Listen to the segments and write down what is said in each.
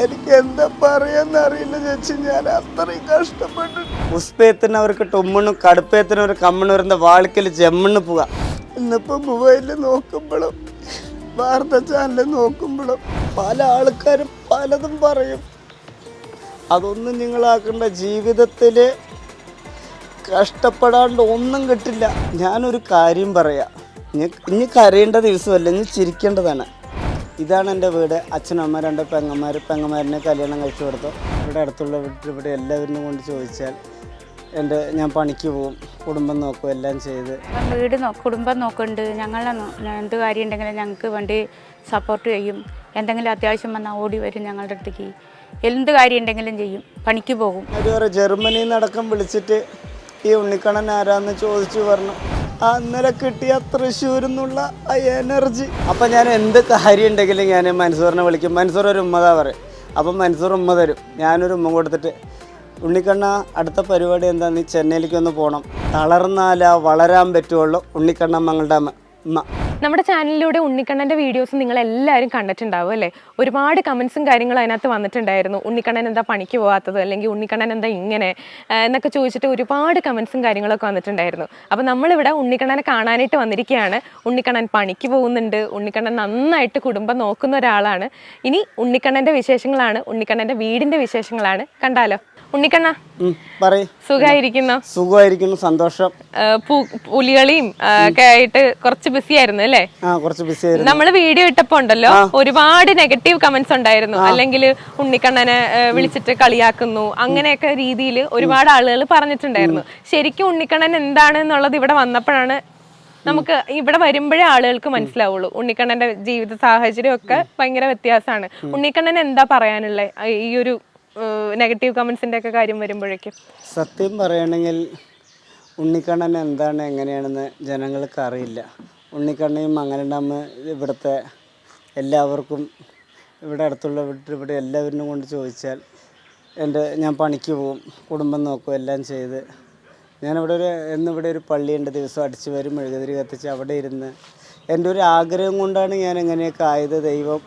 എനിക്ക് എന്താ പറയാന്ന് അറിയില്ല ചേച്ചി. ഞാൻ അത്രയും കഷ്ടപ്പെട്ടു പുഷ്പയത്തിന് അവർക്ക് ടുമ്മണും കടുപ്പയത്തിന് ഒരു വരുന്ന വാളിക്കൽ ജമ്മണ് പോവാ. ഇന്നിപ്പോ മൊബൈലിൽ നോക്കുമ്പോഴും വാർത്ത ചാനലിൽ നോക്കുമ്പോഴും പല ആൾക്കാരും പലതും പറയും. അതൊന്നും നിങ്ങളാക്കേണ്ട. ജീവിതത്തിൽ കഷ്ടപ്പെടാണ്ട് ഒന്നും കിട്ടില്ല. ഞാനൊരു കാര്യം പറയാം. ഇനി കരയേണ്ട ദിവസമല്ല ഇനി ചിരിക്കേണ്ടതാണ്. ഇതാണ് എന്റെ വീട്. അച്ഛനും അമ്മ രണ്ട് പെങ്ങന്മാർ പെങ്ങന്മാരിനെ കല്യാണം കഴിച്ചു കൊടുത്തു. ഇവിടെ അടുത്തുള്ള വീട്ടിൽ ഇവിടെ എല്ലാവരും കൊണ്ട് ചോദിച്ചാൽ എന്റെ ഞാൻ പണിക്ക് പോകും കുടുംബം നോക്കും എല്ലാം ചെയ്ത്. വീട് കുടുംബം നോക്കുന്നുണ്ട്. ഞങ്ങളെ എന്ത് കാര്യം ഉണ്ടെങ്കിലും ഞങ്ങൾക്ക് വേണ്ടി സപ്പോർട്ട് ചെയ്യും. എന്തെങ്കിലും അത്യാവശ്യം വന്നാൽ ഓടി വരും ഞങ്ങളുടെ അടുത്തേക്ക്. എന്ത് കാര്യം ഉണ്ടെങ്കിലും ചെയ്യും. പണിക്ക് പോകും. പറ ജർമ്മനിയിൽ നിന്നടക്കം വിളിച്ചിട്ട് ഈ ഉണ്ണിക്കണ്ണൻ ആരാന്ന് ചോദിച്ചു പറഞ്ഞു. ആ ഇന്നലെ കിട്ടിയ തൃശ്ശൂരിൽ നിന്നുള്ള ആ എനർജി. അപ്പം ഞാൻ എന്ത് കാര്യം ഉണ്ടെങ്കിലും ഞാൻ മൻസൂറിനെ വിളിക്കും. മൻസൂർ ഒരു ഉമ്മതാ പറയും. അപ്പം മൻസൂർ ഉമ്മ തരും. ഞാനൊരു ഉമ്മ കൊടുത്തിട്ട് ഉണ്ണിക്കണ്ണ അടുത്ത പരിപാടി എന്താ? നീ ചെന്നൈയിലേക്ക് ഒന്ന് പോകണം തളർന്നാലാ വളരാൻ പറ്റുള്ളൂ. ഉണ്ണിക്കണ്ണ മങ്ങളുടെ അമ്മ. നമ്മുടെ ചാനലിലൂടെ ഉണ്ണിക്കണ്ണന്റെ വീഡിയോസ് നിങ്ങൾ എല്ലാവരും കണ്ടിട്ടുണ്ടാവും അല്ലേ? ഒരുപാട് കമൻസും കാര്യങ്ങളും അതിനകത്ത് വന്നിട്ടുണ്ടായിരുന്നു. ഉണ്ണിക്കണ്ണൻ എന്താ പണിക്ക് പോകാത്തത് അല്ലെങ്കിൽ ഉണ്ണിക്കണ്ണൻ എന്താ ഇങ്ങനെ എന്നൊക്കെ ചോദിച്ചിട്ട് ഒരുപാട് കമൻസും കാര്യങ്ങളൊക്കെ വന്നിട്ടുണ്ടായിരുന്നു. അപ്പോൾ നമ്മളിവിടെ ഉണ്ണിക്കണ്ണനെ കാണാനായിട്ട് വന്നിരിക്കുകയാണ്. ഉണ്ണിക്കണ്ണൻ പണിക്ക് പോകുന്നുണ്ട്. ഉണ്ണിക്കണ്ണൻ നന്നായിട്ട് കുടുംബം നോക്കുന്ന ഒരാളാണ്. ഇനി ഉണ്ണിക്കണ്ണന്റെ വിശേഷങ്ങളാണ്. ഉണ്ണിക്കണ്ണന്റെ വീടിന്റെ വിശേഷങ്ങളാണ്. കണ്ടാലോ? ഉണ്ണിക്കണ്ണ പറയ്. സുഖമായിരിക്കുന്നു സന്തോഷം. പുലികളിയും ഒക്കെ ആയിട്ട് കുറച്ച് ബിസി ആയിരുന്നു അല്ലേ? കുറച്ച് ബിസി ആയിരുന്നു. നമ്മൾ വീഡിയോ ഇട്ടപ്പോ ഉണ്ടല്ലോ ഒരുപാട് നെഗറ്റീവ് കമന്റ്സ് ഉണ്ടായിരുന്നു. അല്ലെങ്കിൽ ഉണ്ണിക്കണ്ണനെ വിളിച്ചിട്ട് കളിയാക്കുന്നു അങ്ങനെയൊക്കെ രീതിയിൽ ഒരുപാട് ആളുകൾ പറഞ്ഞിട്ടുണ്ടായിരുന്നു. ശരിക്കും ഉണ്ണിക്കണ്ണൻ എന്താണ് എന്നുള്ളത് ഇവിടെ വന്നപ്പോഴാണ് നമുക്ക് ഇവിടെ വരുമ്പോഴേ ആളുകൾക്ക് മനസ്സിലാവുള്ളൂ. ഉണ്ണിക്കണ്ണന്റെ ജീവിത സാഹചര്യം ഒക്കെ ഭയങ്കര വ്യത്യാസമാണ്. ഉണ്ണിക്കണ്ണൻ എന്താ പറയാനുള്ളത് ഈ ഒരു നെഗറ്റീവ് കമന്റ്സിന്റെ ഒക്കെ കാര്യം വരുമ്പോഴേക്കും. സത്യം പറയണെങ്കിൽ ഉണ്ണിക്കണ്ണൻ എന്താണ് എങ്ങനെയാണെന്ന് ജനങ്ങൾക്ക് അറിയില്ല. ഉണ്ണിക്കണ്ണയും മംഗലണ്ടമ്മ ഇവിടുത്തെ എല്ലാവർക്കും ഇവിടെ അടുത്തുള്ള ഇവിടെ എല്ലാവരും കൊണ്ട് ചോദിച്ചാൽ എന്റെ ഞാൻ പണിക്ക് പോവും കുടുംബം നോക്കും എല്ലാം ചെയ്ത്. ഞാനിവിടെ ഒരു എന്നിവിടെ ഒരു പള്ളിയുണ്ട് ദിവസം അടിച്ചു വരും മെഴുകുതിരി കത്തിച്ച് അവിടെ ഇരുന്ന്. എന്റെ ഒരു ആഗ്രഹം കൊണ്ടാണ് ഞാൻ എങ്ങനെയൊക്കെ ആയത് ദൈവം.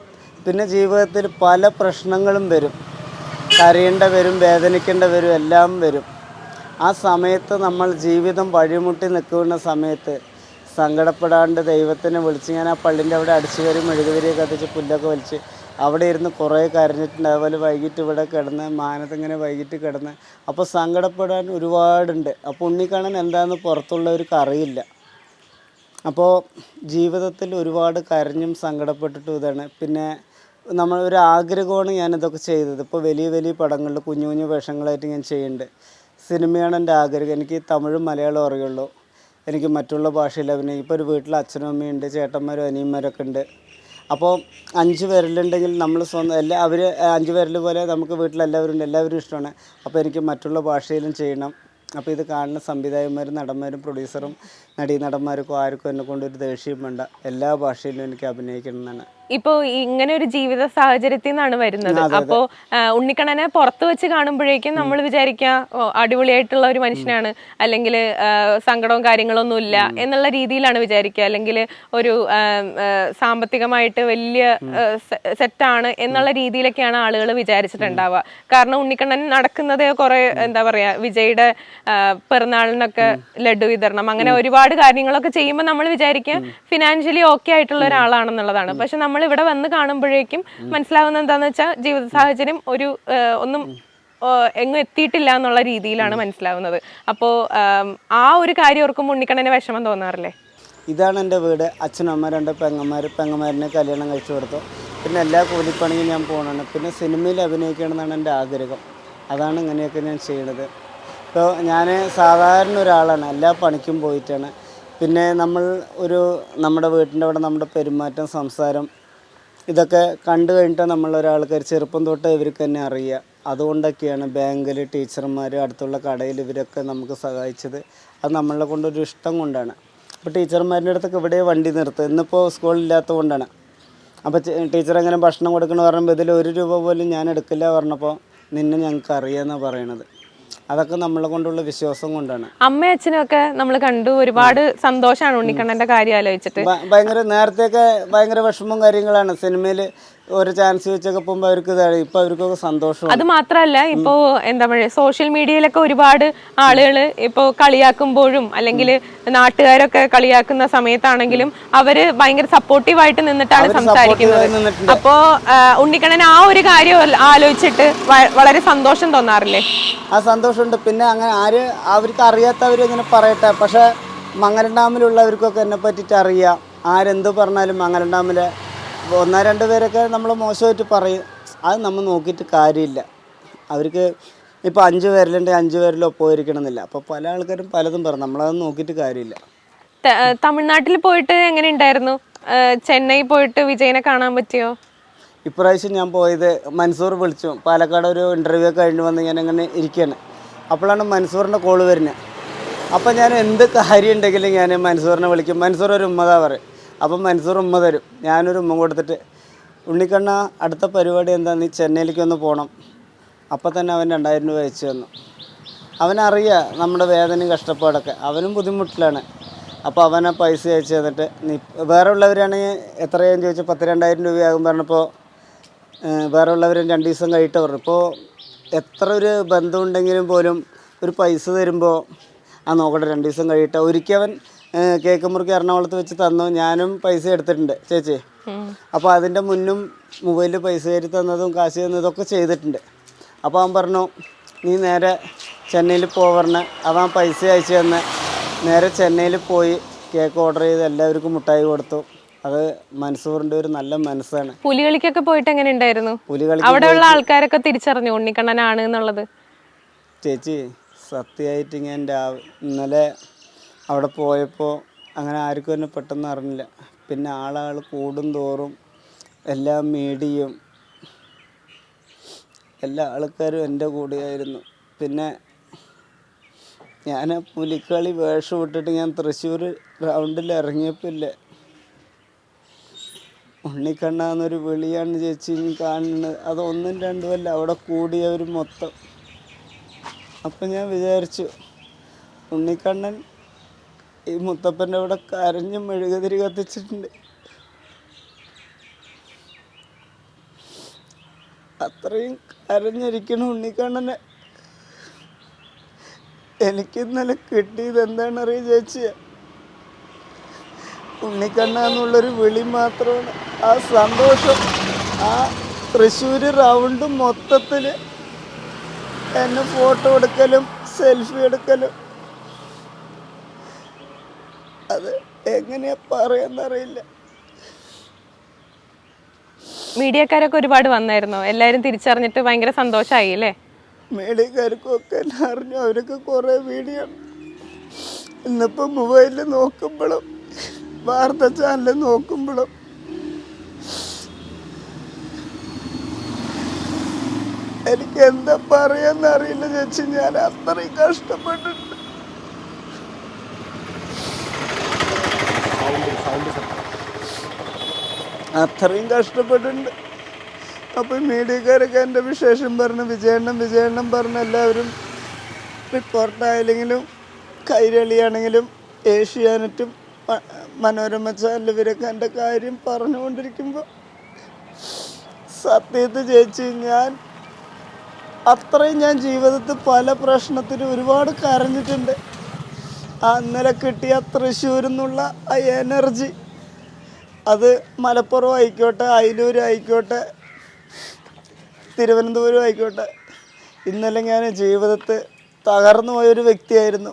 പിന്നെ ജീവിതത്തിൽ പല പ്രശ്നങ്ങളും വരും. കരയേണ്ട വരും വേദനിക്കേണ്ട വരും എല്ലാം വരും. ആ സമയത്ത് നമ്മൾ ജീവിതം വഴിമുട്ടി നിൽക്കുന്ന സമയത്ത് സങ്കടപ്പെടാണ്ട് ദൈവത്തിനെ വിളിച്ച് ഞാൻ ആ പള്ളിന്റെ അവിടെ അടിച്ചു കയറി മെഴുകുതിരിയൊക്കെ കത്തിച്ച് പുല്ലൊക്കെ വലിച്ച് അവിടെ ഇരുന്ന് കുറേ കരഞ്ഞിട്ടുണ്ട്. അതുപോലെ വൈകിട്ട് ഇവിടെ കിടന്ന് മാനത്തിങ്ങനെ വൈകിട്ട് കിടന്ന്. അപ്പോൾ സങ്കടപ്പെടാൻ ഒരുപാടുണ്ട്. അപ്പോൾ ഉണ്ണിക്കണ്ണൻ എന്താണെന്ന് പുറത്തുള്ളവർക്ക് അറിയില്ല അപ്പോൾ ജീവിതത്തിൽ ഒരുപാട് കരഞ്ഞും സങ്കടപ്പെട്ടിട്ടും ഇതാണ്. പിന്നെ നമ്മൾ ഒരു ആഗ്രഹമാണ് ഞാനിതൊക്കെ ചെയ്തത്. ഇപ്പോൾ വലിയ വലിയ പടങ്ങളിൽ കുഞ്ഞു കുഞ്ഞു വേഷങ്ങളായിട്ട് ഞാൻ ചെയ്യുന്നുണ്ട്. സിനിമയാണ് എന്റെ ആഗ്രഹം. എനിക്ക് തമിഴും മലയാളവും അറിയുള്ളൂ. എനിക്ക് മറ്റുള്ള ഭാഷയിൽ അഭിനയിക്കും ഇപ്പോൾ ഒരു വീട്ടിൽ അച്ഛനും അമ്മയുണ്ട് ചേട്ടന്മാരും അനിയന്മാരൊക്കെ ഉണ്ട്. അപ്പോൾ അഞ്ച് പേരിലുണ്ടെങ്കിൽ നമ്മൾ സ്വന്തം എല്ലാ അവർ അഞ്ച് പേരിൽ പോലെ നമുക്ക് വീട്ടിലെല്ലാവരും ഉണ്ട്. എല്ലാവരും ഇഷ്ടമാണ്. അപ്പോൾ എനിക്ക് മറ്റുള്ള ഭാഷയിലും ചെയ്യണം. അപ്പോൾ ഇത് കാണുന്ന സംവിധായകന്മാരും നടന്മാരും പ്രൊഡ്യൂസറും നടീ നടന്മാർക്കും ആർക്കും എന്നെ കൊണ്ട് ഒരു ദേഷ്യം വേണ്ട എല്ലാ ഭാഷയിലും എനിക്ക് അഭിനയിക്കണം എന്നാണ്. ഇപ്പോ ഇങ്ങനെ ഒരു ജീവിത സാഹചര്യത്തിൽ നിന്നാണ് വരുന്നത്. അപ്പോ ഉണ്ണിക്കണ്ണനെ പുറത്ത് വെച്ച് കാണുമ്പോഴേക്കും നമ്മൾ വിചാരിക്കുക ഓ, അടിപൊളിയായിട്ടുള്ള ഒരു മനുഷ്യനാണ്. അല്ലെങ്കിൽ സങ്കടവും കാര്യങ്ങളൊന്നും ഇല്ല എന്നുള്ള രീതിയിലാണ് വിചാരിക്കുക. അല്ലെങ്കിൽ ഒരു സാമ്പത്തികമായിട്ട് വലിയ സെറ്റാണ് എന്നുള്ള രീതിയിലൊക്കെയാണ് ആളുകൾ വിചാരിച്ചിട്ടുണ്ടാവുക. കാരണം ഉണ്ണിക്കണ്ണൻ നടക്കുന്നത് കുറെ എന്താ പറയാ വിജയുടെ പിറന്നാളിനൊക്കെ ലഡു വിതരണം. അങ്ങനെ ഒരുപാട് കാര്യങ്ങളൊക്കെ ചെയ്യുമ്പോൾ നമ്മൾ വിചാരിക്കുക ഫിനാൻഷ്യലി ഓക്കെ ആയിട്ടുള്ള ഒരാളാണെന്നുള്ളതാണ്. പക്ഷെ നമ്മൾ ഇവിടെ വന്ന് കാണുമ്പോഴേക്കും മനസ്സിലാവുന്ന എന്താണെന്ന് വെച്ചാൽ ജീവിത സാഹചര്യം ഒരു ഒന്നും എങ്ങും എത്തിയിട്ടില്ല എന്നുള്ള രീതിയിലാണ് മനസ്സിലാവുന്നത്. അപ്പോൾ ആ ഒരു കാര്യം ഓർക്കുമ്പോൾ ഉണ്ണിക്കണ്ണന് വിഷമം തോന്നാറില്ലേ? ഇതാണ് എന്റെ വീട്. അച്ഛനമ്മ രണ്ട് പെങ്ങന്മാർ പെങ്ങന്മാരിനെ കല്യാണം കഴിച്ചു കൊടുത്തു. പിന്നെ എല്ലാ കൂലിപ്പണിയും ഞാൻ പോകണമാണ് പിന്നെ സിനിമയിൽ അഭിനയിക്കണമെന്നാണ് എന്റെ ആഗ്രഹം. അതാണ് ഇങ്ങനെയൊക്കെ ഞാൻ ചെയ്യണത്. ഇപ്പോൾ ഞാൻ സാധാരണ ഒരാളാണ്. എല്ലാ പണിക്കും പോയിട്ടാണ്. പിന്നെ നമ്മൾ ഒരു നമ്മുടെ വീട്ടിന്റെ അവിടെ നമ്മുടെ പെരുമാറ്റം സംസാരം ഇതൊക്കെ കണ്ടു കഴിഞ്ഞിട്ട് നമ്മൾ ഒരാൾക്കാർ ചെറുപ്പം തൊട്ട് ഇവർക്ക് തന്നെ അറിയുക അതുകൊണ്ടൊക്കെയാണ് ബാങ്കിൽ ടീച്ചർമാർ അടുത്തുള്ള കടയിൽ ഇവരൊക്കെ നമുക്ക് സഹായിച്ചത്. അത് നമ്മളെ കൊണ്ടൊരു ഇഷ്ടം കൊണ്ടാണ്. അപ്പോൾ ടീച്ചർമാരുടെ അടുത്തൊക്കെ ഇവിടെ വണ്ടി നിർത്തുക. ഇന്നിപ്പോൾ സ്കൂളില്ലാത്തത് കൊണ്ടാണ് അപ്പോൾ ടീച്ചർ എങ്ങനെ ഭക്ഷണം കൊടുക്കണമെന്ന് പറയുമ്പോൾ ഇതിൽ ഒരു രൂപ പോലും ഞാൻ എടുക്കില്ല പറഞ്ഞപ്പോൾ നിന്നെ ഞങ്ങൾക്ക് അറിയാമെന്നാണ് പറയണത്. അതൊക്കെ നമ്മളെ കൊണ്ടുള്ള വിശ്വാസം കൊണ്ടാണ്. അമ്മയും അച്ഛനൊക്കെ ഒക്കെ നമ്മൾ കണ്ടു ഒരുപാട് സന്തോഷമാണ് ഉണ്ണിക്കണ്ണന്റെ കാര്യം ആലോചിച്ചിട്ട്. ഭയങ്കര നേരത്തെയൊക്കെ ഭയങ്കര വിഷമവും കാര്യങ്ങളാണ്. സിനിമയിൽ ഓരോ ചാൻസ് വെച്ചൊക്കെ പോകുമ്പോൾ അവർക്ക് ഇതാണ് ഇപ്പം അവർക്കൊക്കെ സന്തോഷം അത് മാത്രല്ല ഇപ്പൊ എന്താ പറയുക സോഷ്യൽ മീഡിയയിലൊക്കെ ഒരുപാട് ആളുകൾ ഇപ്പൊ കളിയാക്കുമ്പോഴും അല്ലെങ്കിൽ നാട്ടുകാരൊക്കെ കളിയാക്കുന്ന സമയത്താണെങ്കിലും അവർ ഭയങ്കര സപ്പോർട്ടീവ് ആയിട്ട് നിന്നിട്ടാണ് സംസാരിക്കുന്നത്. അപ്പോ ഉണ്ണിക്കണ്ണൻ ആ ഒരു കാര്യം ആലോചിച്ചിട്ട് വളരെ സന്തോഷം തോന്നാറില്ലേ? ആ സന്തോഷമുണ്ട്. പിന്നെ അങ്ങനെ ആര് അവർക്ക് അറിയാത്തവർ ഇങ്ങനെ പറയട്ടെ. പക്ഷെ മംഗലം ഡാമിലുള്ളവർക്കൊക്കെ എന്നെ പറ്റിയിട്ട് അറിയാം. ആരെന്ത് പറഞ്ഞാലും മംഗലം ഡാമിലെ ഒന്നോ രണ്ടോ പേരൊക്കെ നമ്മൾ മോശമായിട്ട് പറയും. അത് നമ്മൾ നോക്കിയിട്ട് കാര്യമില്ല. അവർക്ക് ഇപ്പോൾ അഞ്ച് പേരിലുണ്ടെങ്കിൽ അഞ്ച് പേരിൽ ഒപ്പമായിരിക്കണം എന്നില്ല അപ്പോൾ പല ആൾക്കാരും പലതും പറയും. നമ്മളത് നോക്കിയിട്ട് കാര്യമില്ല. തമിഴ്നാട്ടിൽ പോയിട്ട് എങ്ങനെ ഉണ്ടായിരുന്നു? ചെന്നൈ പോയിട്ട് വിജയനെ കാണാൻ പറ്റിയോ? ഇപ്രാവശ്യം ഞാൻ പോയത് മൻസൂർ വിളിച്ചു. പാലക്കാട് ഒരു ഇന്റർവ്യൂ കഴിഞ്ഞ് വന്ന് ഞാൻ അങ്ങനെ ഇരിക്കുകയാണ് അപ്പോഴാണ് മൻസൂറിന്റെ കോൾ വരുന്നത്. അപ്പം ഞാൻ എന്ത് കാര്യം ഉണ്ടെങ്കിലും ഞാൻ മൻസൂറിനെ വിളിക്കും. മൻസൂർ ഒരു ഉമ്മതാ പറയും. അപ്പം മൻസൂർ ഉമ്മ തരും. ഞാനൊരു ഉമ്മ കൊടുത്തിട്ട് ഉണ്ണിക്കണ്ണ അടുത്ത പരിപാടി എന്താ? നീ ചെന്നൈയിലേക്ക് ഒന്ന് പോകണം അപ്പം തന്നെ അവൻ രണ്ടായിരം രൂപ അയച്ചു തന്നു. അവനറിയാം നമ്മുടെ വേദനയും കഷ്ടപ്പാടൊക്കെ. അവനും ബുദ്ധിമുട്ടിലാണ്. അപ്പോൾ അവനെ പൈസ അയച്ചു തന്നിട്ട് നീ വേറെ ഉള്ളവരാണെങ്കിൽ എത്രയും ചോദിച്ചാൽ പത്ത് രണ്ടായിരം രൂപയാകും പറഞ്ഞപ്പോൾ വേറെ ഉള്ളവരും രണ്ട് ദിവസം കഴിയിട്ട് പറഞ്ഞു. ഇപ്പോൾ എത്ര ഒരു ബന്ധമുണ്ടെങ്കിലും പോലും ഒരു പൈസ തരുമ്പോൾ ആ നോക്കട്ടെ രണ്ട് ദിവസം കഴിയിട്ട് ഒരിക്കൽ അവൻ കേക്ക് മുറുക്കി എറണാകുളത്ത് വെച്ച് തന്നു. ഞാനും പൈസ എടുത്തിട്ടുണ്ട് ചേച്ചി. അപ്പോൾ അതിന്റെ മുന്നും മൊബൈലിൽ പൈസ കയറ്റി തന്നതും കാശ് തന്നതും ഒക്കെ ചെയ്തിട്ടുണ്ട്. അപ്പോൾ അവൻ പറഞ്ഞു നീ നേരെ ചെന്നൈയിൽ പോവറിന് അവൻ പൈസ അയച്ചു തന്ന് നേരെ ചെന്നൈയിൽ പോയി കേക്ക് ഓർഡർ ചെയ്ത് എല്ലാവർക്കും മുട്ടായി കൊടുത്തു. അത് മൻസൂറിന്റെ ഒരു നല്ല മനസ്സാണ്. പുലികളിക്കൊക്കെ പോയിട്ട് എങ്ങനെ ഉണ്ടായിരുന്നു? പുലികളി അവിടെയുള്ള ആൾക്കാരൊക്കെ തിരിച്ചറിഞ്ഞു ഉണ്ണിക്കണ്ണനാണ് എന്നുള്ളത്. ചേച്ചി സത്യമായിട്ട് ഞാൻ രാവിലെ ഇന്നലെ അവിടെ പോയപ്പോൾ അങ്ങനെ ആർക്കും എന്നെ പെട്ടെന്ന് അറിഞ്ഞില്ല. പിന്നെ ആളാൾ കൂടും തോറും എല്ലാ മീഡിയയും എല്ലാ ആൾക്കാരും എന്റെ കൂടെയായിരുന്നു. പിന്നെ ഞാൻ പുലിക്കളി വേഷം ഇട്ടിട്ട് ഞാൻ തൃശ്ശൂർ റൗണ്ടിൽ ഇറങ്ങിയപ്പോൾ ഇല്ലേ? ഉണ്ണിക്കണ്ണാന്നൊരു വിളിയാണ് ചേച്ചി കാണുന്നത്. അതൊന്നും രണ്ടുമല്ല അവിടെ കൂടിയവർ മൊത്തം. അപ്പം ഞാൻ വിചാരിച്ചു ഉണ്ണിക്കണ്ണൻ ഈ മുത്തപ്പന്റെ അവിടെ കരഞ്ഞ് മെഴുകുതിരി കത്തിച്ചിട്ടുണ്ട്. അത്രയും കരഞ്ഞിരിക്കണം ഉണ്ണിക്കണ്ണനെ. എനിക്ക് ഇന്നലെ കിട്ടിയത് എന്താണെന്നറിയ ചേച്ചിയ ഉണ്ണിക്കണ്ണ എന്നുള്ളൊരു വിളി മാത്രമാണ്. ആ സന്തോഷം ആ തൃശ്ശൂർ റൗണ്ട് മൊത്തത്തിൽ എന്നെ ഫോട്ടോ എടുക്കലും സെൽഫി എടുക്കലും അത് എങ്ങനെയാ പറയാന്നറിയില്ല. മീഡിയക്കാരൊക്കെ ഒരുപാട് വന്നായിരുന്നു? എല്ലാരും തിരിച്ചറിഞ്ഞിട്ട് ഭയങ്കര സന്തോഷമായി അല്ലേ? മീഡിയക്കാർക്കൊക്കെ അറിഞ്ഞു അവരൊക്കെ കുറേ വീഡിയോ ഇന്നിപ്പോൾ മൊബൈലിൽ നോക്കുമ്പോഴും വാർത്ത ചാനലിൽ നോക്കുമ്പോഴും എനിക്ക് എന്താ പറയാന്നറിയില്ല ചേച്ചി. ഞാൻ അത്രയും കഷ്ടപ്പെട്ടിട്ടുണ്ട് അത്രയും കഷ്ടപ്പെട്ടിട്ടുണ്ട്. അപ്പോൾ മീഡിയക്കാരൊക്കെ എന്റെ വിശേഷം പറഞ്ഞ് വിജയണ്ണം വിജയണ്ണം പറഞ്ഞ എല്ലാവരും റിപ്പോർട്ടായില്ലെങ്കിലും കൈരളിയാണെങ്കിലും ഏഷ്യാനെറ്റും മനോരമ ചാനൽ ഇവരൊക്കെ എന്റെ കാര്യം പറഞ്ഞുകൊണ്ടിരിക്കുമ്പോൾ സത്യത്തിൽ ചേച്ചി ഞാൻ അത്രയും ഞാൻ ജീവിതത്തിൽ പല പ്രശ്നത്തിനും ഒരുപാട് കരഞ്ഞിട്ടുണ്ട്. ആ ഇന്നലെ കിട്ടിയ തൃശ്ശൂരിൽ നിന്നുള്ള ആ എനർജി അത് മലപ്പുറം ആയിക്കോട്ടെ അയിലൂർ ആയിക്കോട്ടെ തിരുവനന്തപുരം ആയിക്കോട്ടെ. ഇന്നലെ ഞാൻ ജീവിതത്തെ തകർന്നു പോയൊരു വ്യക്തിയായിരുന്നു.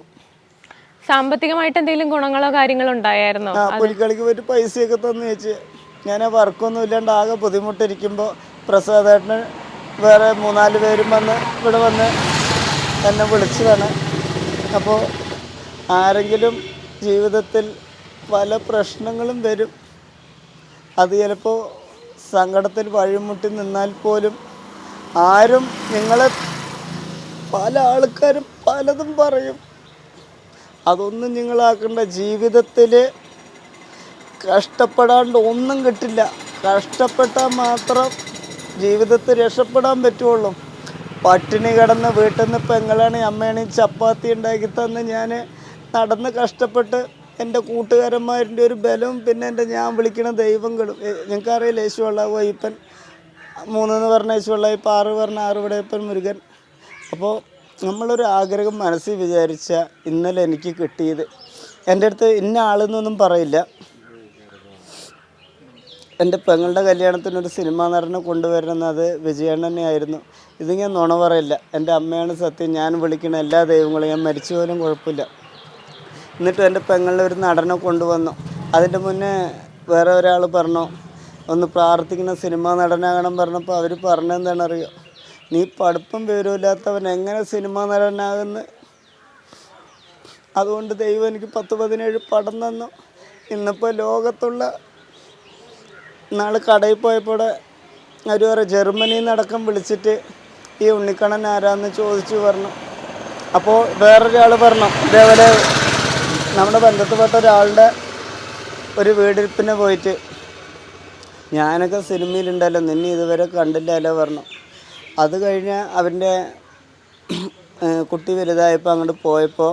സാമ്പത്തികമായിട്ട് എന്തെങ്കിലും ഗുണങ്ങളോ കാര്യങ്ങളോ ഉണ്ടായിരുന്നോ ആ പുലിക്കളിക്ക് പോയിട്ട് പൈസയൊക്കെ തന്നു വെച്ച് ഞാൻ വർക്കൊന്നും ഇല്ലാണ്ട് ആകെ ബുദ്ധിമുട്ടിരിക്കുമ്പോൾ പ്രസാദേട്ടന് വേറെ മൂന്നാൽ പേരും വന്ന് ഇവിടെ വന്ന് എന്നെ വിളിച്ചതാണ്. അപ്പോൾ ആരെങ്കിലും ജീവിതത്തിൽ പല പ്രശ്നങ്ങളും വരും. അത് ചിലപ്പോൾ സങ്കടത്തിൽ വഴിമുട്ടി നിന്നാൽ പോലും ആരും നിങ്ങളെ പല ആൾക്കാരും പലതും പറയും. അതൊന്നും നിങ്ങളാക്കേണ്ട ജീവിതത്തിൽ കഷ്ടപ്പെടാണ്ട് ഒന്നും കിട്ടില്ല. കഷ്ടപ്പെട്ടാൽ മാത്രം ജീവിതത്തിൽ രക്ഷപ്പെടാൻ പറ്റുള്ളൂ. പട്ടിണി കിടന്ന് വീട്ടിൽ നിന്ന് പെങ്ങളാണെങ്കിൽ അമ്മയാണെങ്കിൽ ചപ്പാത്തി ഉണ്ടാക്കി തന്ന് ഞാൻ നടന്ന് കഷ്ടപ്പെട്ട് എന്റെ കൂട്ടുകാരന്മാരുടെ ഒരു ബലവും പിന്നെ എന്റെ ഞാൻ വിളിക്കുന്ന ദൈവങ്ങളും. നിങ്ങൾക്കറിയില്ല യേശു അള്ളാഹു അയ്യപ്പൻ? മൂന്നെന്ന് പറഞ്ഞ യേശുള്ള ഇപ്പം ആറ് പറഞ്ഞ ആറ് വിടയപ്പൻ മുരുകൻ. അപ്പോൾ നമ്മളൊരു ആഗ്രഹം മനസ്സിൽ വിചാരിച്ച ഇന്നലെ എനിക്ക് കിട്ടിയത്. എന്റെ അടുത്ത് ഇന്ന ആളെന്നൊന്നും പറയില്ല. എന്റെ പെങ്ങളുടെ കല്യാണത്തിന് ഒരു സിനിമാ നടനെ കൊണ്ടുവരുന്നത് വിജയണ്ണനെ ആയിരുന്നു ഇതിങ്ങനെ നുണ പറയില്ല. എന്റെ അമ്മയാണ് സത്യം. ഞാൻ വിളിക്കുന്ന എല്ലാ ദൈവങ്ങളും ഞാൻ മരിച്ചു പോലും കുഴപ്പമില്ല. എന്നിട്ട് എന്റെ പെങ്ങളുടെ ഒരു നടനെ കൊണ്ടുവന്നു. അതിന്റെ മുന്നേ വേറെ ഒരാൾ പറഞ്ഞു ഒന്ന് പ്രാർത്ഥിക്കുന്ന സിനിമാ നടനാകണം പറഞ്ഞപ്പോൾ അവർ പറഞ്ഞെന്താണ് അറിയോ നീ പഠിപ്പും വിവരമില്ലാത്തവൻ എങ്ങനെ സിനിമാ നടനാകുന്നു? അതുകൊണ്ട് ദൈവം എനിക്ക് പത്ത് പതിനേഴ് പടം തന്നു. ഇന്നിപ്പോൾ ലോകത്തുള്ള നാളെ കടയിൽ പോയപ്പോൾ ഒരു വേറെ ജർമ്മനിയിൽ നടക്കം വിളിച്ചിട്ട് ഈ ഉണ്ണിക്കണ്ണൻ ആരാന്ന് ചോദിച്ചു പറഞ്ഞു. അപ്പോൾ വേറൊരാൾ പറഞ്ഞു ഇതേപോലെ നമ്മുടെ ബന്ധത്തിൽപ്പെട്ട ഒരാളുടെ ഒരു വീടിരിപ്പിന് പോയിട്ട് ഞാനൊക്കെ സിനിമയിലുണ്ടല്ലോ നിന്നെ ഇതുവരെ കണ്ടില്ലല്ലോ പറഞ്ഞു. അത് കഴിഞ്ഞ് അവന്റെ കുട്ടി വലുതായപ്പോൾ അങ്ങോട്ട് പോയപ്പോൾ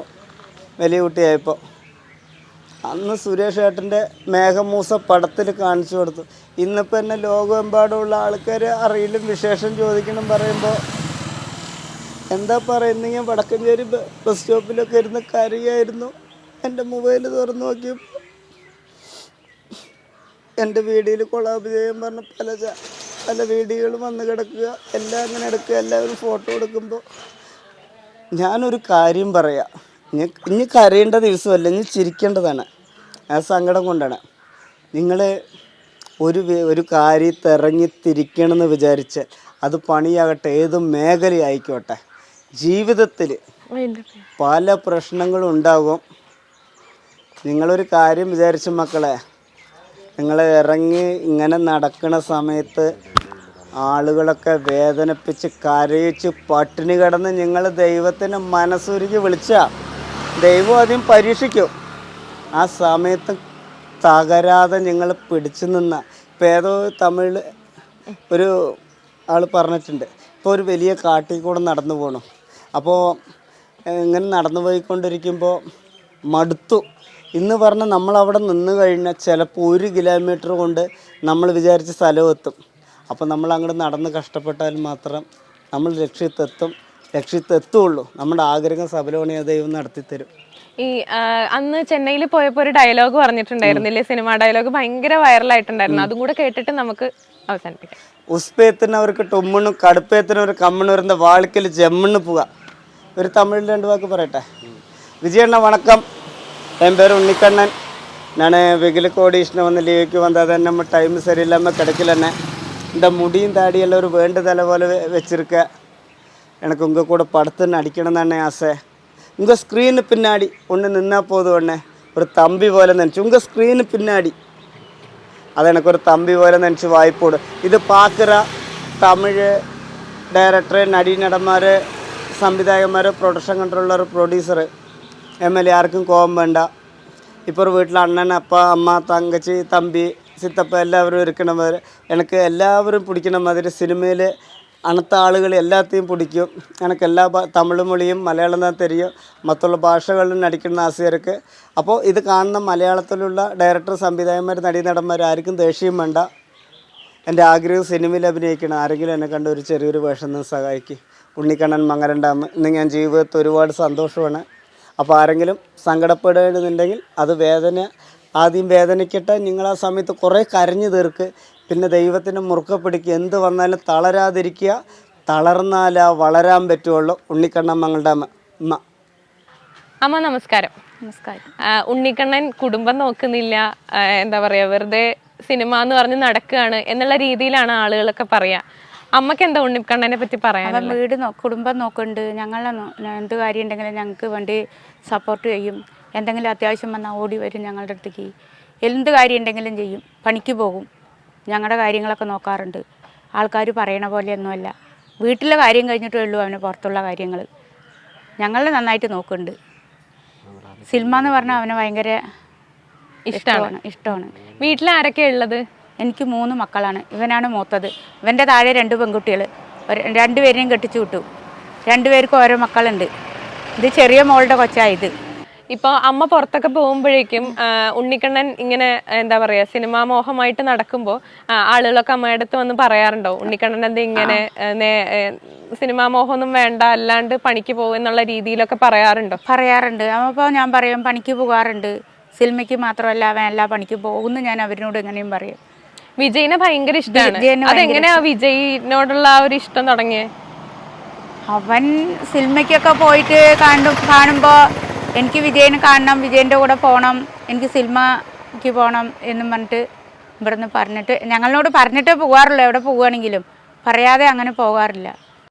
വലിയ കുട്ടിയായപ്പോൾ അന്ന് സുരേഷ് ഏട്ടന്റെ മേഘമൂസ പടത്തിൽ കാണിച്ചു കൊടുത്തു. ഇന്നിപ്പോൾ എന്നെ ലോകമെമ്പാടുമുള്ള ആൾക്കാർ അറിയിലും വിശേഷം ചോദിക്കണം പറയുമ്പോൾ എന്താ പറയുന്നെങ്കിൽ വടക്കഞ്ചേരി ബസ് സ്റ്റോപ്പിലൊക്കെ ഇരുന്ന് കരയായിരുന്നു. എന്റെ മൊബൈൽ തുറന്നു നോക്കി. എന്റെ വീഡിയോയിൽ കൊളാബ് ചെയ്യാൻ പറഞ്ഞ പല പല വീഡിയോകളും വന്ന് കിടക്കുക. എല്ലാം അങ്ങനെ എടുക്കുക. എല്ലാവരും ഫോട്ടോ എടുക്കുമ്പോൾ ഞാനൊരു കാര്യം പറയാം. ഇനി ഇനി കരയേണ്ട ദിവസമല്ല ഇനി ചിരിക്കേണ്ടതാണ്. ആ സങ്കടം കൊണ്ടാണ്. നിങ്ങൾ ഒരു ഒരു കാര്യത്ത് ഇറങ്ങിത്തിരിക്കണമെന്ന് വിചാരിച്ച് അത് പണിയാകട്ടെ ഏത് മേഖലയായിക്കോട്ടെ. ജീവിതത്തിൽ പല പ്രശ്നങ്ങളും ഉണ്ടാകും. നിങ്ങളൊരു കാര്യം വിചാരിച്ചു മക്കളെ. നിങ്ങൾ ഇറങ്ങി ഇങ്ങനെ നടക്കുന്ന സമയത്ത് ആളുകളൊക്കെ വേദനിപ്പിച്ച് കരയിച്ച് പട്ടിണി കിടന്ന് നിങ്ങൾ ദൈവത്തിന് മനസ്സുരുക്കി വിളിച്ച ദൈവം ആദ്യം പരീക്ഷിക്കും. ആ സമയത്ത് തകരാതെ നിങ്ങൾ പിടിച്ചു നിന്ന ഇപ്പം ഏതോ തമിഴിൽ ഒരു ആൾ പറഞ്ഞിട്ടുണ്ട് ഇപ്പോൾ ഒരു വലിയ കാട്ടിൽ കൂടെ നടന്നു പോകണം അപ്പോൾ ഇങ്ങനെ നടന്നു പോയിക്കൊണ്ടിരിക്കുമ്പോൾ മടുത്തു. ഇന്ന് പറഞ്ഞ നമ്മളവിടെ നിന്ന് കഴിഞ്ഞാൽ ചിലപ്പോൾ ഒരു കിലോമീറ്റർ കൊണ്ട് നമ്മൾ വിചാരിച്ച സ്ഥലം എത്തും. അപ്പോൾ നമ്മൾ അങ്ങോട്ട് നടന്ന് കഷ്ടപ്പെട്ടാൽ മാത്രം നമ്മൾ ലക്ഷ്യത്തെത്തും. ലക്ഷ്യത്തെത്തുള്ളൂ. നമ്മുടെ ആഗ്രഹം സബലോണിയ ദൈവം നടത്തി തരും ഈ അന്ന് ചെന്നൈയിൽ പോയപ്പോൾ ഒരു ഡയലോഗ് പറഞ്ഞിട്ടുണ്ടായിരുന്നില്ലേ? സിനിമ ഡയലോഗ് ഭയങ്കര വൈറലായിട്ടുണ്ടായിരുന്നു അതും കൂടെ കേട്ടിട്ട് നമുക്ക് അവസാനിപ്പിക്കാം. ഉസ്പേത്തിനവർക്ക് ടൊമ്മണ്ണും കടുപ്പേത്തിനവർ കമ്മണ്ണൂരിന്റെ വാളിക്കൽ ജമ്മണ്ണ് പോവുക ഒരു തമിഴിൽ രണ്ട് വാക്ക് പറയട്ടെ. വിജയണ്ണ വണക്കം. എന്റെ പേര് ഉണ്ണിക്കണ്ണൻ. ഞാൻ വെകിലൊക്കെ ഓഡീഷന് വന്ന് ലീവ്ക്ക് വന്നാൽ തന്നെ ടൈം സരിയില്ലാമ കിടക്കിൽ തന്നെ. എന്റെ മുടിയും താടിയെല്ലാം ഒരു വേണ്ട തല പോലെ വെച്ചിരിക്ക. എനിക്ക് ഉങ്ക കൂടെ പടത്തിന് അടിക്കണം തന്നെ ആസ ഉങ്ക സ്ക്രീന് പിന്നാടി ഒന്ന് നിന്നാൽ പോകുന്നു തന്നെ ഒരു തമ്പി പോലെ നനച്ചു. ഉങ്ക സ്ക്രീന് പിന്നാടി. അതെനക്കൊരു തമ്പി പോലെ നനച്ച് വായ്പോട് ഇത് പാക്കര തമിഴ് ഡയറക്ടർ നടീനടന്മാർ സംവിധായകന്മാർ production controller producer M L A ആർക്കും കോപം വേണ്ട. ഇപ്പോൾ വീട്ടിൽ അണ്ണൻ അപ്പ അമ്മ തങ്കച്ചി തമ്പി സിത്തപ്പ എല്ലാവരും ഇരിക്കണവർ എനിക്ക് എല്ലാവരും പിടിക്കണ മാതിരി സിനിമയിൽ അണുത്ത ആളുകൾ എല്ലാത്തെയും പിടിക്കും. എനിക്ക് എല്ലാ തമിഴ് മൊഴിയും മലയാളം തന്നെ തരും മറ്റുള്ള ഭാഷകളിലും നടിക്കുന്ന ആസിയർക്ക് അപ്പോൾ ഇത് കാണുന്ന മലയാളത്തിലുള്ള ഡയറക്ടർ സംവിധായകന്മാർ നടീനടന്മാർ ആർക്കും ദേഷ്യം വേണ്ട. എന്റെ ആഗ്രഹം സിനിമയിൽ അഭിനയിക്കണം. ആരെങ്കിലും എന്നെ കണ്ട് ഒരു ചെറിയൊരു വേഷം നിന്ന് സഹായിക്കും. ഉണ്ണിക്കണ്ണൻ മങ്ങരണ്ടാമ് ഇന്ന് ഞാൻ ജീവിതത്തിൽ ഒരുപാട് സന്തോഷമാണ്. അപ്പോൾ ആരെങ്കിലും സങ്കടപ്പെടുന്നുണ്ടെങ്കിൽ അത് വേദന ആദ്യം വേദനിക്കട്ടെ. നിങ്ങൾ ആ സമയത്ത് കുറേ കരഞ്ഞു തീർക്ക്. പിന്നെ ദൈവത്തിന്റെ മുറുക്ക പിടിക്കുക എന്ത് വന്നാലും തളരാതിരിക്കുക. തളർന്നാലാ വളരാൻ പറ്റുള്ളൂ. ഉണ്ണിക്കണ്ണൻ മങ്ങളുടെ അമ്മ. അമ്മ നമസ്കാരം. നമസ്കാരം. ഉണ്ണിക്കണ്ണൻ കുടുംബം നോക്കുന്നില്ല. എന്താ പറയുക വെറുതെ സിനിമ എന്ന് പറഞ്ഞ് നടക്കുകയാണ് എന്നുള്ള രീതിയിലാണ് ആളുകളൊക്കെ പറയാ. അമ്മയ്ക്ക് എന്താ ഉണ്ണിക്കണ്ണനെ പറ്റി പറയാൻ അവൻ വീട് നോ കുടുംബം നോക്കുന്നുണ്ട്. ഞങ്ങളെ നോ- എന്ത് കാര്യം ഉണ്ടെങ്കിലും ഞങ്ങൾക്ക് വേണ്ടി സപ്പോർട്ട് ചെയ്യും. എന്തെങ്കിലും അത്യാവശ്യം വന്നാൽ ഓടി വരും ഞങ്ങളുടെ അടുത്തേക്ക്. എന്ത് കാര്യം ഉണ്ടെങ്കിലും ചെയ്യും. പണിക്ക് പോകും. ഞങ്ങളുടെ കാര്യങ്ങളൊക്കെ നോക്കാറുണ്ട്. ആൾക്കാർ പറയണ പോലെയൊന്നുമല്ല. വീട്ടിലെ കാര്യം കഴിഞ്ഞിട്ടേ ഉള്ളൂ അവന് പുറത്തുള്ള കാര്യങ്ങൾ ഞങ്ങളെ നന്നായിട്ട് നോക്കുന്നുണ്ട്. സിനിമ എന്ന് പറഞ്ഞാൽ അവന് ഭയങ്കര ഇഷ്ടമാണ്. ഇഷ്ടമാണ്. വീട്ടിൽ ആരൊക്കെ ഉള്ളത്? എനിക്ക് മൂന്ന് മക്കളാണ്. ഇവനാണ് മൂത്തത്. ഇവന്റെ താഴെ രണ്ട് പെൺകുട്ടികൾ രണ്ടുപേരെയും കെട്ടിച്ചു വിട്ടു. രണ്ടുപേർക്കും ഓരോ മക്കളുണ്ട്. ഇത് ചെറിയ മോളുടെ കൊച്ചായത് ഇപ്പോൾ അമ്മ പുറത്തൊക്കെ പോകുമ്പോഴേക്കും ഉണ്ണിക്കണ്ണൻ ഇങ്ങനെ എന്താ പറയുക സിനിമാ മോഹമായിട്ട് നടക്കുമ്പോൾ ആളുകളൊക്കെ അമ്മയുടെ അടുത്ത് വന്ന് പറയാറുണ്ടോ? ഉണ്ണിക്കണ്ണൻ എന്താ ഇങ്ങനെ സിനിമാ മോഹമൊന്നും വേണ്ട അല്ലാണ്ട് പണിക്ക് പോകും എന്നുള്ള രീതിയിലൊക്കെ പറയാറുണ്ടോ? പറയാറുണ്ട്. അപ്പോൾ ഞാൻ പറയും പണിക്ക് പോകാറുണ്ട്. സിനിമയ്ക്ക് മാത്രമല്ല അവൻ എല്ലാ പണിക്ക് പോകുമെന്ന് ഞാൻ അവരിനോട് എങ്ങനെയും പറയും. വിജയിനെ ഭയങ്കര ഇഷ്ടമാണ് അതെങ്ങനെയാ വിജയിനോടുള്ള ആ ഒരു ഇഷ്ടം തുടങ്ങിയേ? അവൻ സിനിമയ്ക്കൊക്കെ പോയിട്ട് കാണും കാണുമ്പോൾ എനിക്ക് വിജയനെ കാണണം വിജയന്റെ കൂടെ പോകണം എനിക്ക് സിനിമയ്ക്ക് പോകണം എന്നും പറഞ്ഞിട്ട് ഇവിടുന്ന് പറഞ്ഞിട്ട് ഞങ്ങളോട് പറഞ്ഞിട്ടേ പോകാറുള്ളൂ എവിടെ പോവുകയാണെങ്കിലും പറയാതെ അങ്ങനെ പോകാറില്ല